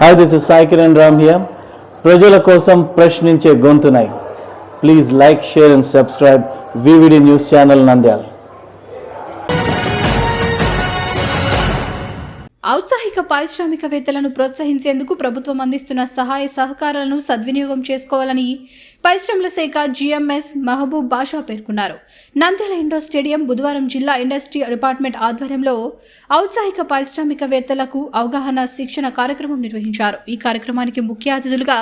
Hi this is Sai Kiran Ram here ప్రజల కోసం ప్రశ్నించే గొంతునై. Please like share and subscribe VVD news channel Nandyal ఔత్సాహిక పారిశ్రామికవేత్తలను ప్రోత్సహించేందుకు ప్రభుత్వం అందిస్తున్న సహాయ సహకారాలను సద్వినియోగం చేసుకోవాలని పరిశ్రమల శాఖ జీఎంఎస్ మహబూబ్ బాషా పేర్కొన్నారు. నంద్యాల ఇండోర్ స్టేడియం బుధవారం జిల్లా ఇండస్ట్రీ డిపార్ట్మెంట్ ఆధ్వర్యంలో ఔత్సాహిక పారిశ్రామికవేత్తలకు అవగాహన శిక్షణ కార్యక్రమం నిర్వహించారు. ఈ కార్యక్రమానికి ముఖ్య అతిథులుగా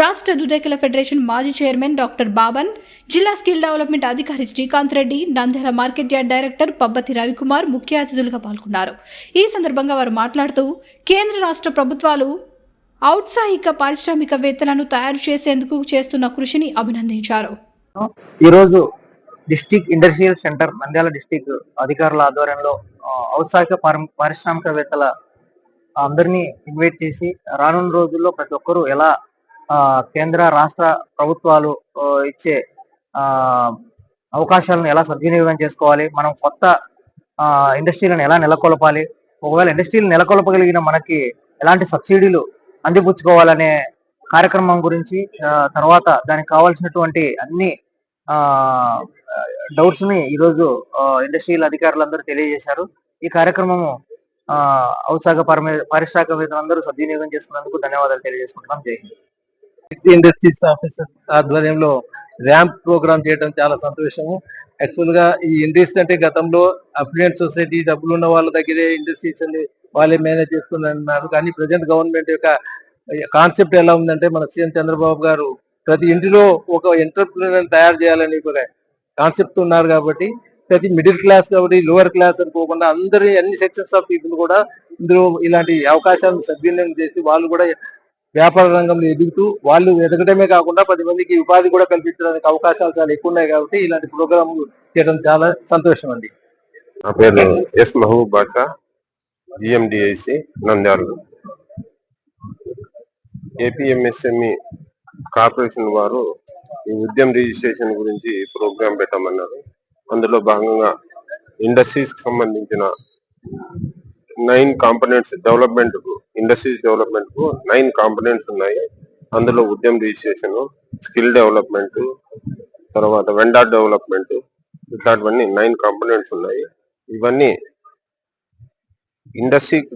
రాష్ట్ర దుదేకల ఫెడరేషన్ మాజీ చైర్మన్ డాక్టర్ బాబన్ జిల్లా స్కిల్ డెవలప్మెంట్ అధికారి Srikanth Reddy Nandyal market yard director Pabbathi Ravikumar ముఖ్య అతిథులుగా పాల్గొన్నారు. ఈ సందర్భంగా వారు మాట్లాడుతూ కేంద్ర రాష్ట్ర ప్రభుత్వాలు ఔత్సాహిక పారిశ్రామికవేత్తలను తయారు చేసేందుకు చేస్తున్న కృషిని అభినందించారు. ఈరోజు district industrial centre Nandyal district అధికారుల ఆధ్వర్యంలో ఔత్సాహిక పారి- పారిశ్రామికవేత్తల అందరినీ ఇన్వైట్ చేసి రానున్న రోజుల్లో ప్రతి ఒక్కరూ ఎలా ఆ, కేంద్ర రాష్ట్ర ప్రభుత్వాలు ఇచ్చే ఆ, అవకాశాలను ఎలా సద్వినియోగం చేసుకోవాలి మనం కొత్త ఇండస్ట్రీలను ఎలా నెలకొల్పాలి ఒకవేళ ఇండస్ట్రీలు నెలకొల్పగలిగిన మనకి ఎలాంటి సబ్సిడీలు అందిపుచ్చుకోవాలనే కార్యక్రమం గురించి తర్వాత దానికి కావాల్సినటువంటి అన్ని డౌట్స్ని ఈరోజు ఇండస్ట్రియల్ అధికారులందరూ తెలియజేశారు. ఈ కార్యక్రమము ఆ, పారిశ్రామికవేత్తలందరూ సద్వినియోగం చేసుకున్నందుకు ధన్యవాదాలు తెలియజేసుకుంటున్నాం. జై హింద్. ఇండస్ట్రీస్ ఆఫీసర్ ఆధ్వర్యంలో ర్యాంప్ ప్రోగ్రామ్ చేయడం చాలా సంతోషము. యాక్చువల్గా ఈ ఇండస్ట్రీ అంటే గతంలో అఫిలియట్ సొసైటీ డబ్బులు ఉన్న వాళ్ళ దగ్గరే ఇండస్ట్రీస్ అని వాళ్ళే మేనేజ్ చేసుకున్నారు కానీ ప్రజెంట్ గవర్నమెంట్ యొక్క కాన్సెప్ట్ ఎలా ఉందంటే మన సీఎం చంద్రబాబు గారు ప్రతి ఇంటిలో ఒక ఎంటర్ప్రీనర్ తయారు చేయాలని ఒక కాన్సెప్ట్ ఉన్నారు కాబట్టి ప్రతి మిడిల్ క్లాస్ కాబట్టి లోవర్ క్లాస్ అనుకోకుండా అందరి అన్ని సెక్షన్స్ ఆఫ్ పీపుల్ కూడా ఇందులో ఇలాంటి అవకాశాలను సద్వినియోగం చేసి వాళ్ళు కూడా వ్యాపార రంగంలో ఎదుగుతూ వాళ్ళు ఎదగడమే కాకుండా పది మందికి ఉపాధి కూడా కల్పించడానికి అవకాశాలు చాలా ఎక్కువ ఉన్నాయి కాబట్టి ఇలాంటి ప్రోగ్రామ్ చేయడం చాలా సంతోషం అండి. నా పేరు S Mahaboob Basha. GMDIC Nandyal APMSME corporation వారు ఈ ఉద్యమ రిజిస్ట్రేషన్ గురించి ప్రోగ్రాం పెట్టమన్నారు. అందులో భాగంగా ఇండస్ట్రీస్కి సంబంధించిన నైన్ కాంపనెంట్స్ డెవలప్మెంట్కు ఇండస్ట్రీస్ డెవలప్మెంట్కు నైన్ కాంపనెంట్స్ ఉన్నాయి. అందులో ఉద్యమ రిజిస్ట్రేషన్ స్కిల్ డెవలప్మెంట్ తర్వాత వెండార్ డెవలప్మెంట్ ఇట్లాంటివన్నీ నైన్ కాంపనెంట్స్ ఉన్నాయి. ఇవన్నీ ఇండస్ట్రీ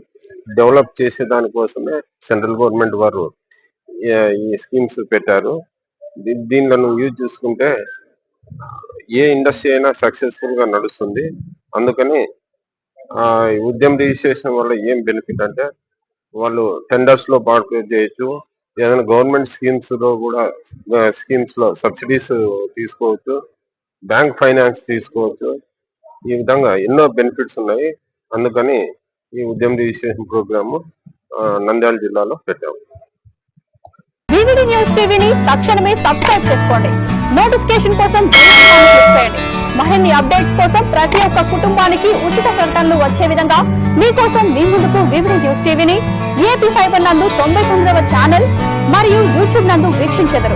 డెవలప్ చేసే దానికోసమే సెంట్రల్ గవర్నమెంట్ వారు ఈ- స్కీమ్స్ పెట్టారు. దీనిలో నువ్వు యూజ్ చూసుకుంటే ఏ ఇండస్ట్రీ అయినా సక్సెస్ఫుల్గా నడుస్తుంది. అందుకని ఆ ఉద్యమ రిజిస్ట్రేషన్ వల్ల ఏం బెనిఫిట్ అంటే వాళ్ళు టెండర్స్లో పార్టిసిపేట్ చేయొచ్చు. ఏదైనా గవర్నమెంట్ స్కీమ్స్లో కూడా స్కీమ్స్లో సబ్సిడీస్ తీసుకోవచ్చు. బ్యాంక్ ఫైనాన్స్ తీసుకోవచ్చు. ఈ విధంగా ఎన్నో బెనిఫిట్స్ ఉన్నాయి. అందుకని ఈ ఉద్యమ రిజిస్ట్రేషన్ ప్రోగ్రామ్ నంద్యాల జిల్లాలో పెట్టాము. వివిడి న్యూస్ టీవీని తక్షణమే సబ్స్క్రైబ్ చేసుకోండి. నోటిఫికేషన్ కోసం మరిన్ని అప్డేట్స్ కోసం ప్రతి ఒక్క కుటుంబానికి ఉచిత ప్రకటనలు వచ్చే విధంగా మీకోసం మీ ముందుకు వివిడి న్యూస్ టీవీని ఏపీ ఫైబర్ నందు తొంభై తొమ్మిదవ ఛానల్ మరియు యూట్యూబ్ నందు వీక్షించెదరు.